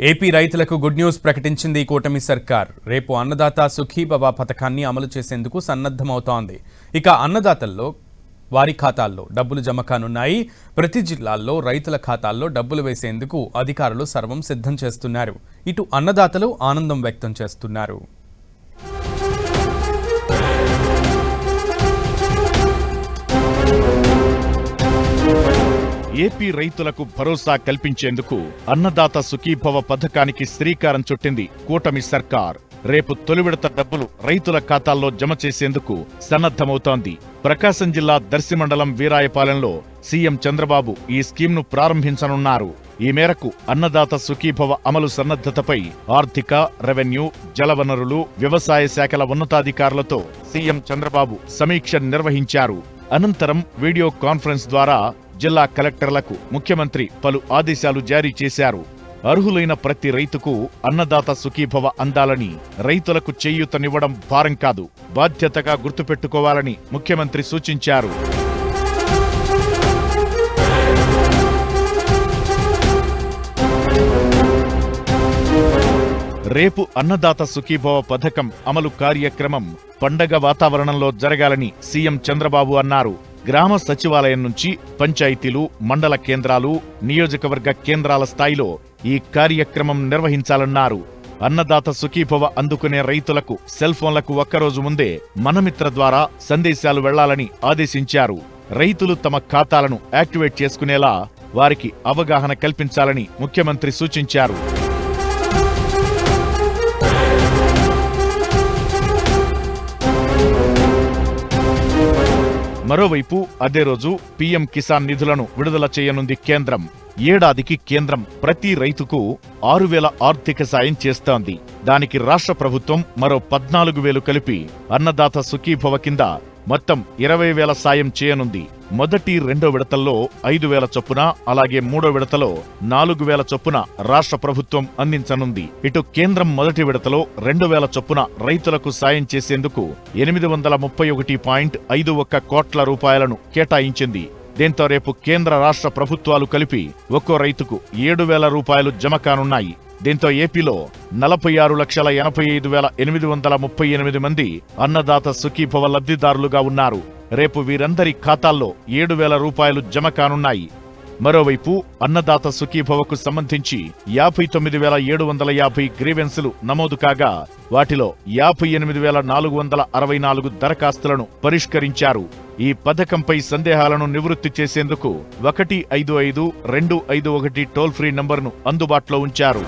AP రైతులకు good news ప్రకటించింది ఈ కూటమి సర్కార్. రేపు అన్నదాత సుఖీభవ పథకాన్ని అమలు చేసేందుకు సన్నద్ధమవుతోంది. ఇక అన్నదాతల్లో వారి ఖాతాల్లో డబ్బులు జమ కానున్నాయి. ప్రతి జిల్లాల్లో రైతుల ఖాతాల్లో డబ్బులు వేసేందుకు అధికారులు సర్వం సిద్ధం చేస్తున్నారు. ఇటు అన్నదాతలు ఆనందం వ్యక్తం చేస్తున్నారు. ఏపీ రైతులకు భరోసా కల్పించేందుకు అన్నదాత సుఖీభవ పథకానికి శ్రీకారం చుట్టింది కూటమి సర్కార్. రేపు తొలి విడత డబ్బులు రైతుల ఖాతాల్లో జమ చేసేందుకు సన్నద్ధమవుతోంది. ప్రకాశం జిల్లా దర్శి మండలం వీరాయపాలెంలో సీఎం చంద్రబాబు ఈ స్కీమ్ను ప్రారంభించనున్నారు. ఈ మేరకు అన్నదాత సుఖీభవ అమలు సన్నద్ధతపై ఆర్థిక రెవెన్యూ జలవనరులు వ్యవసాయ శాఖల ఉన్నతాధికారులతో సీఎం చంద్రబాబు సమీక్ష నిర్వహించారు. అనంతరం వీడియో కాన్ఫరెన్స్ ద్వారా జిల్లా కలెక్టర్లకు ముఖ్యమంత్రి పలు ఆదేశాలు జారీ చేశారు. అర్హులైన ప్రతి రైతుకు అన్నదాత సుఖీభవ అందాలని రైతులకు చేయూతనివ్వడం భారం కాదు బాధ్యతగా గుర్తుపెట్టుకోవాలని ముఖ్యమంత్రి సూచించారు. రేపు అన్నదాత సుఖీభవ పథకం అమలు కార్యక్రమం పండగ వాతావరణంలో జరగాలని సీఎం చంద్రబాబు అన్నారు. గ్రామ సచివాలయం నుంచి పంచాయతీలు మండల కేంద్రాలు నియోజకవర్గ కేంద్రాల స్థాయిలో ఈ కార్యక్రమం నిర్వహించాలన్నారు. అన్నదాత సుఖీభవ అందుకునే రైతులకు సెల్ ఫోన్లకు ఒక్కరోజు ముందే మనమిత్ర ద్వారా సందేశాలు వెళ్ళాలని ఆదేశించారు. రైతులు తమ ఖాతాలను యాక్టివేట్ చేసుకునేలా వారికి అవగాహన కల్పించాలని ముఖ్యమంత్రి సూచించారు. మరోవైపు అదే రోజు పీఎం కిసాన్ నిధులను విడుదల చేయనుంది కేంద్రం. ఏడాదికి కేంద్రం ప్రతి రైతుకు ఆరు వేల ఆర్థిక సాయం చేస్తోంది. దానికి రాష్ట్ర ప్రభుత్వం మరో పద్నాలుగు వేలు కలిపి అన్నదాత సుఖీభవ కింద మొత్తం ఇరవై వేల సాయం చేయనుంది. మొదటి రెండో విడతల్లో ఐదు వేల చొప్పున అలాగే మూడో విడతలో నాలుగు వేల చొప్పున రాష్ట్ర ప్రభుత్వం అందించనుంది. ఇటు కేంద్రం మొదటి విడతలో రెండు వేల చొప్పున రైతులకు సాయం చేసేందుకు ఎనిమిది వందల ముప్పై ఒకటి పాయింట్ ఐదు ఒక్క కోట్ల రూపాయలను కేటాయించింది. దీంతో రేపు కేంద్ర రాష్ట్ర ప్రభుత్వాలు కలిపి ఒక్కో రైతుకు ఏడు వేల రూపాయలు జమ కానున్నాయి. దీంతో ఏపీలో నలభై ఆరు లక్షల ఎనభై ఐదు వేల ఎనిమిది వందల ముప్పై ఎనిమిది మంది అన్నదాత సుఖీభవ లబ్ధిదారులుగా ఉన్నారు. రేపు వీరందరి ఖాతాల్లో ఏడు వేల రూపాయలు జమ కానున్నాయి. మరోవైపు అన్నదాత సుఖీభవకు సంబంధించి యాభై తొమ్మిది వేల ఏడు వందల యాభై గ్రీవెన్సులు నమోదు కాగా వాటిలో యాభై ఎనిమిది వేల నాలుగు వందల అరవై నాలుగు దరఖాస్తులను పరిష్కరించారు. ఈ పథకంపై సందేహాలను నివృత్తి చేసేందుకు ఒకటి ఐదు ఐదు రెండు ఐదు ఒకటి టోల్ ఫ్రీ నంబర్ను అందుబాటులో ఉంచారు.